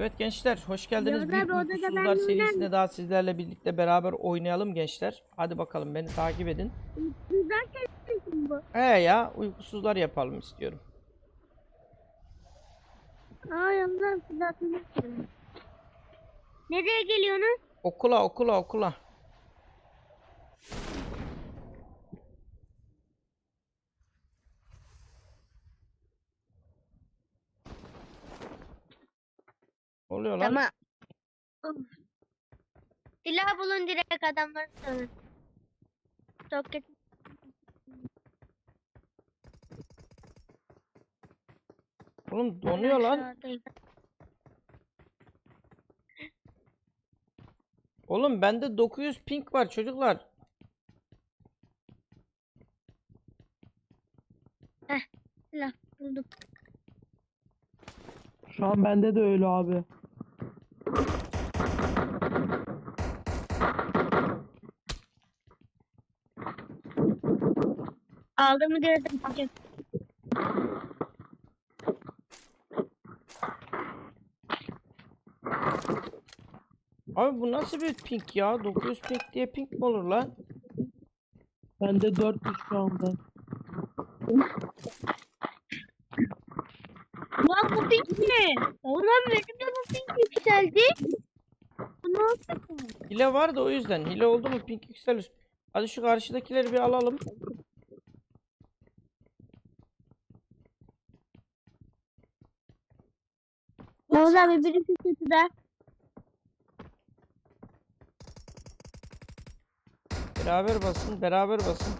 Evet gençler hoş geldiniz. Yavuz Büyük Uykusuzlar serisinde daha sizlerle birlikte beraber oynayalım gençler. Hadi bakalım beni takip edin. Güzel sesin bu. He ya uykusuzlar yapalım istiyorum. Aa yandan. Nereye geliyorsunuz? Okula okula okula. Oluyor lan. Tamam. Of. Silah bulun direkt adamları sövün. Çok kötü. Oğlum donuyor lan. Oğlum bende 900 ping var çocuklar. Silah buldum. Şu an bende de öyle abi. Aldığımı gördüm. Hocam. Abi bu nasıl bir ping ya? 900 ping diye ping mi olur lan? Bende 400 şu anda. Lan bu pink ne? Oğlum benim de bu pink yükseldi. Bu ne? Hile var da o yüzden. Hile oldu mu ping yükselir. Hadi şu karşıdakileri bir alalım. Oğuz abi birisi çatıda. Beraber basın, beraber basın.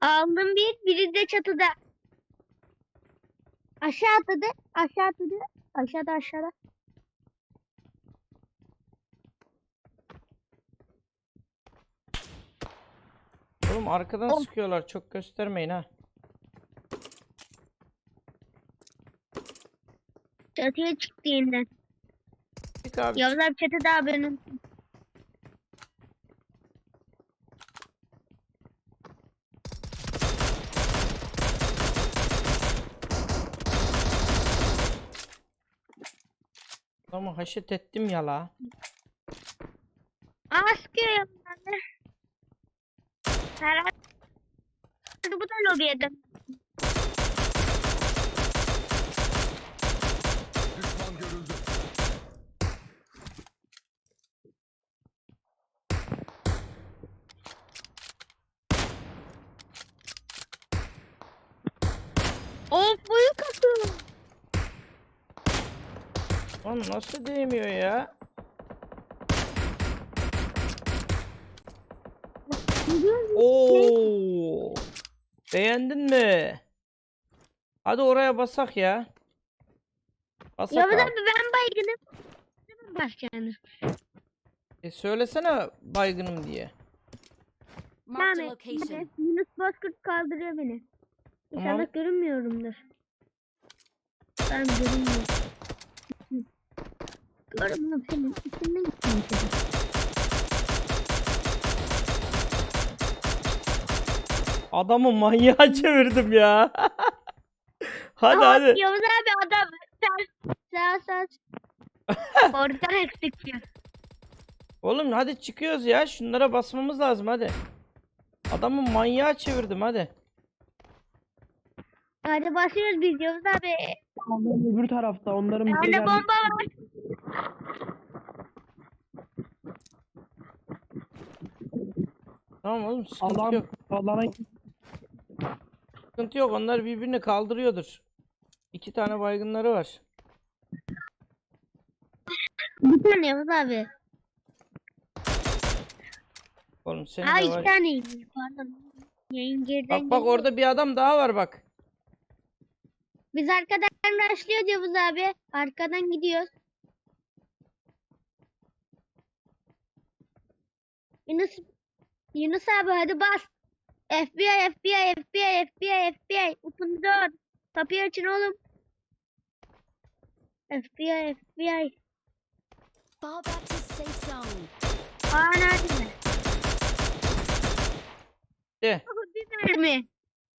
Aldım bir, biri de çatıda. Aşağı atladı, aşağı atladı. Aşağıda aşağıda. Oğlum arkadan Of. sıkıyorlar. Çok göstermeyin ha. Çatıya çıktı yeniden. Çık abi. Yavuz abi çatıda haberin. Ama haşet ettim ya la. Da. Herhalde bu da lobiye dön. Düşman görüldü. Of boyu katı. Lan nasıl değmiyor ya? Oo. Beğendin mi? Hadi oraya basak ya. Basak Yavuz abi. abi ben baygınım. Hemen başlayalım. E söylesene baygınım diye. Marked a location. Yunus Bozkurt kaldırıyor beni. Tamam. İnşallah görünmüyorumdur. Ben görünmüyorum. Görünmüyorum senin. İçinden gittim. Adamı manyağa çevirdim ya. hadi Aa, hadi. Yavuz abi adam. Sağ sağ sağ. Oradan eksik diyor. Oğlum hadi çıkıyoruz ya. Şunlara basmamız lazım hadi. Adamı manyağa çevirdim hadi. Hadi başlıyoruz biz Yavuz abi. Onların öbür tarafta onların bir Bende bomba var. Tamam oğlum sıkıntı Alan, yok. alana Sıkıntı yok. Onlar birbirini kaldırıyordur. İki tane baygınları var. Bir tane Yavuz abi. Oğlum senin Ha de iki var. taneymiş pardon. Yayın geriden Bak bak orada bir adam daha var bak. Biz arkadan başlıyoruz Yavuz abi. Arkadan gidiyoruz. Yunus Yunus abi hadi bas. FBI FBI FBI FBI FBI open the door. Kapıyı açın oğlum. FBI FBI. Fall back to safe zone. Aa nerede? De. Bir mermi.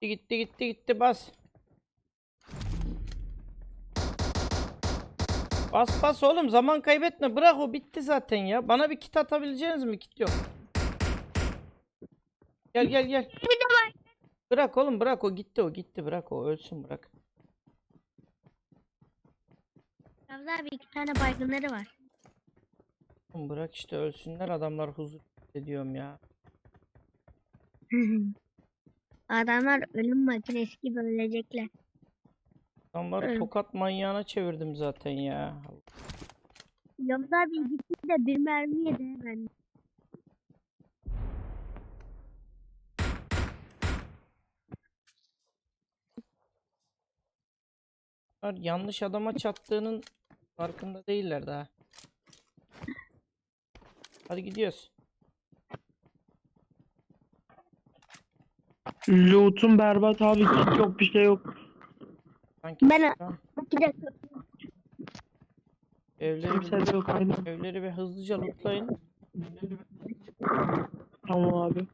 Gitti gitti gitti gitti bas. Bas bas oğlum zaman kaybetme bırak o bitti zaten ya. Bana bir kit atabileceğiniz mi? Kit yok. Gel gel gel. Bırak oğlum bırak o gitti o gitti bırak o ölsün bırak. Yavuz abi iki tane baygınları var. Oğlum bırak işte ölsünler adamlar huzur ediyorum ya. Adamlar ölüm makinesi gibi ölecekler. Adamları Evet. tokat manyağına çevirdim zaten ya. Yavuz abi gitti de bir mermi yedi hemen. Yanlış adama çattığının farkında değiller daha. Hadi gidiyoruz. Loot'un berbat abi hiç yok bir şey yok. Sanki Ben- Bir dakika. evleri Kimse bir, de yok aynen. evleri bir hızlıca lootlayın. Tamam abi.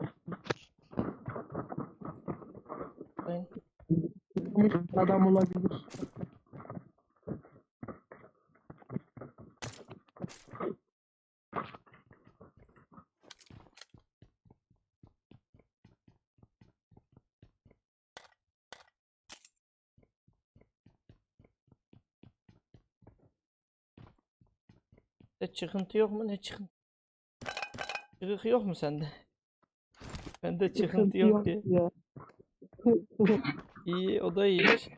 lootlayın. Adam olabilir. Çıkıntı yok mu? Ne çıkıntı? Çıkık yok mu sende? Bende çıkıntı yok diye. ya. İyi o da iyiymiş.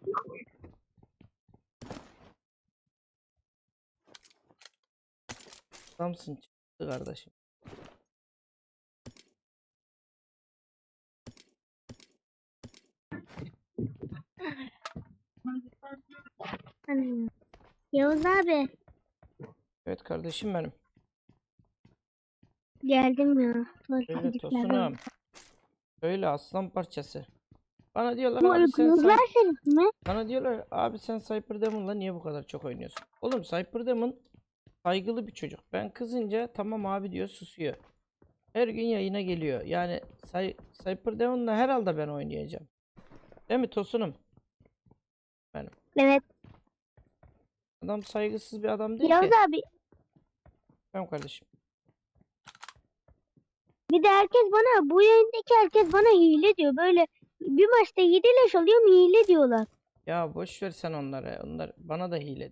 Adamsın çıktı kardeşim. Yavuz abi Evet kardeşim benim. geldim ya. Var. tosunum. Öyle aslan parçası. Bana diyorlar Bu abi sen serisi mi? bana diyorlar abi sen Cyper Demon'la niye bu kadar çok oynuyorsun? Oğlum Cyper Demon saygılı bir çocuk. Ben kızınca tamam abi diyor susuyor. Her gün yayına geliyor. Yani Cy- Cyper Demon'la herhalde ben oynayacağım. Değil mi Tosunum? Evet. Adam saygısız bir adam değil Yavuz ki. abi Tamam kardeşim. bir de herkes bana bu yayındaki herkes bana hile diyor. Böyle bir maçta 7 leş alıyorum hile diyorlar. Ya boş ver sen onları. Onlar bana da hile.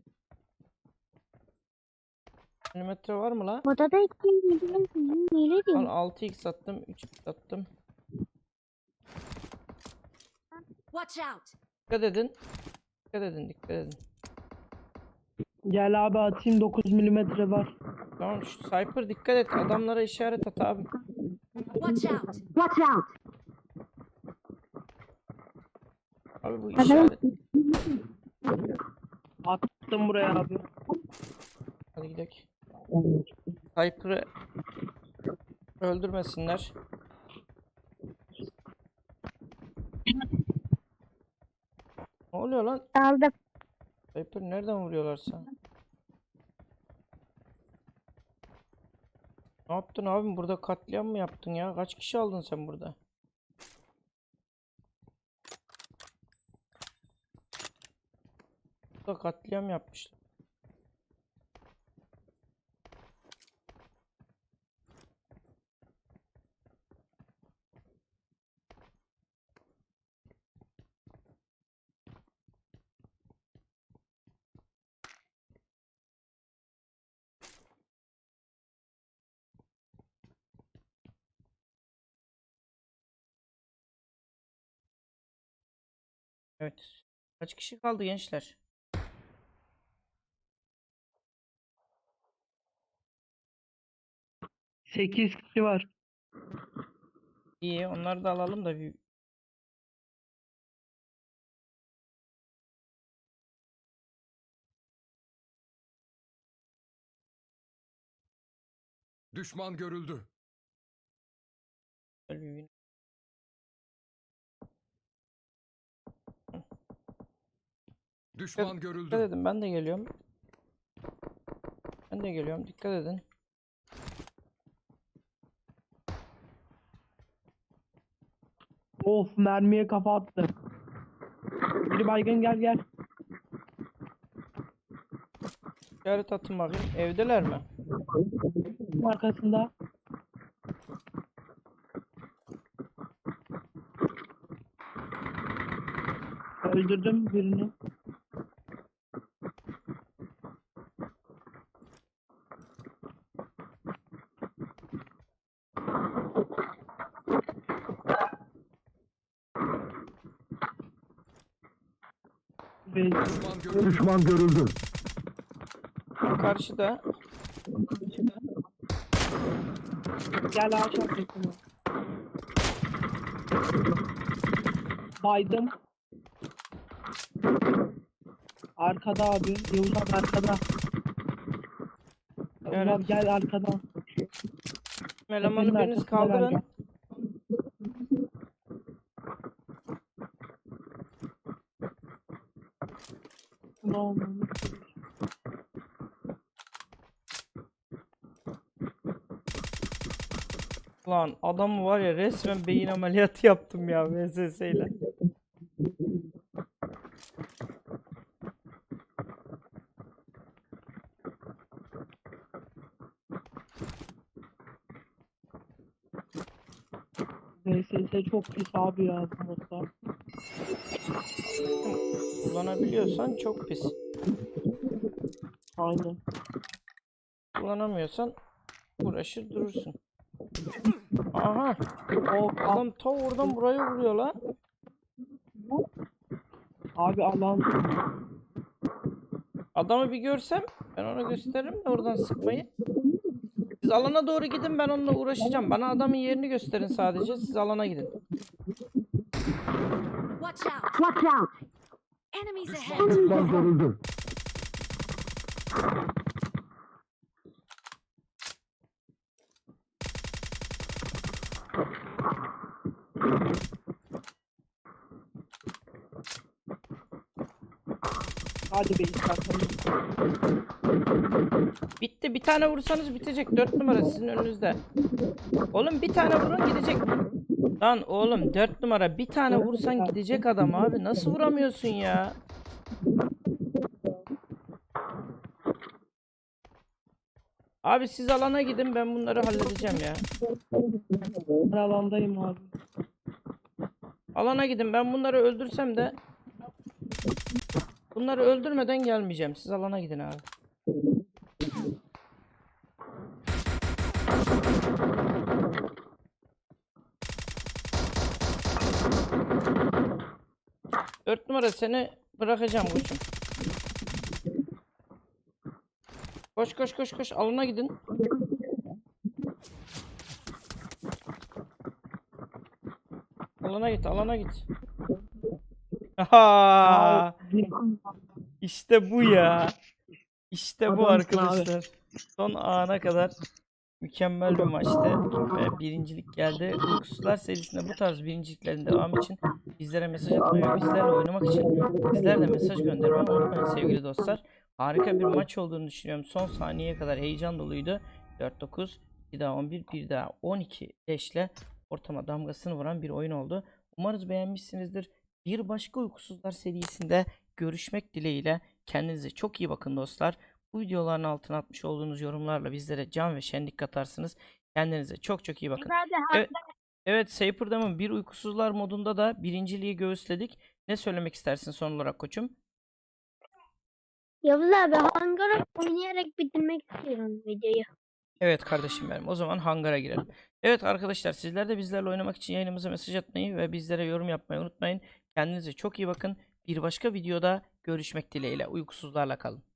Milimetre var mı la? Odada iki hile, diyor. 6x attım, 3x attım. Watch out! Dikkat edin. Dikkat edin, dikkat edin. Gel abi atayım 9 milimetre var. Tamam şu Cyper dikkat et. Adamlara işaret at abi. Watch out! Watch out. Abi bu işaret. Attım buraya abi. Hadi gidelim. Cyper'ı öldürmesinler. Ne oluyor lan? Aldım. Cyper nereden vuruyorlar sana? Ne yaptın abim? Burada katliam mı yaptın ya? Kaç kişi aldın sen burada? Burada katliam yapmışlar. Evet. Kaç kişi kaldı gençler? Sekiz kişi var. İyi, onları da alalım da bir Düşman görüldü. Şöyle bir Düşman Dikkat görüldü. edin ben de geliyorum. Ben de geliyorum. Dikkat edin. Of mermiye kafa attı. Biri baygın gel gel. İşaret atın bakayım. Evdeler mi? Arkasında. Öldürdüm birini. Ve Düşman görüldü. Karşıda. Gel ağaç arkasına. Baydım. Arkada abi. Abi arkada. Evet. abi gel arkadan. Elemanı biriniz kaldırın. gel. Ne? Lan adam var ya resmen beyin ameliyatı yaptım ya VSS ile. VSS çok pis abi ya bu modda. Kullanabiliyorsan çok pis. Aynen. Kullanamıyorsan uğraşır durursun. Aha O adam ta oradan buraya vuruyor lan. abi alan Adamı bir görsem ben ona gösteririm de oradan sıkmayı. Siz alana doğru gidin ben onunla uğraşacağım. Bana adamın yerini gösterin sadece. Siz alana gidin. Watch out! Watch out. Enemies ahead! Düşman görüldü. hadi be istersen. Bitti. Bir tane vursanız bitecek. 4 numara sizin önünüzde. Oğlum bir tane vurun gidecek. Lan oğlum 4 numara bir tane vursan gidecek adam abi. Nasıl vuramıyorsun ya? Abi siz alana gidin ben bunları halledeceğim ya. Ben alandayım abi. Alana gidin ben bunları öldürsem de bunları öldürmeden gelmeyeceğim. Siz alana gidin abi. Dört numara seni bırakacağım koçum. Koş koş koş koş alana gidin. Alana git alana git. Aha! İşte bu ya. İşte bu arkadaşlar. Son ana kadar mükemmel bir maçtı ve birincilik geldi. Uykusuzlar serisinde bu tarz birinciliklerin devamı için bizlere mesaj atmayı ve bizlerle oynamak için bizler de mesaj göndermeyi unutmayın sevgili dostlar. Harika bir maç olduğunu düşünüyorum. Son saniyeye kadar heyecan doluydu. 4-9, bir daha 11, bir daha 12 leşle ortama damgasını vuran bir oyun oldu. Umarız beğenmişsinizdir. Bir başka uykusuzlar serisinde görüşmek dileğiyle. Kendinize çok iyi bakın dostlar. Bu videoların altına atmış olduğunuz yorumlarla bizlere can ve şenlik katarsınız. Kendinize çok çok iyi bakın. Evet, evet Saper'damın bir uykusuzlar modunda da birinciliği göğüsledik. Ne söylemek istersin son olarak koçum? Yavuz abi hangara oynayarak bitirmek istiyorum videoyu. Evet kardeşim benim. O zaman hangara girelim. Evet arkadaşlar sizler de bizlerle oynamak için yayınımıza mesaj atmayı ve bizlere yorum yapmayı unutmayın. Kendinize çok iyi bakın. Bir başka videoda görüşmek dileğiyle. Uykusuzlarla kalın.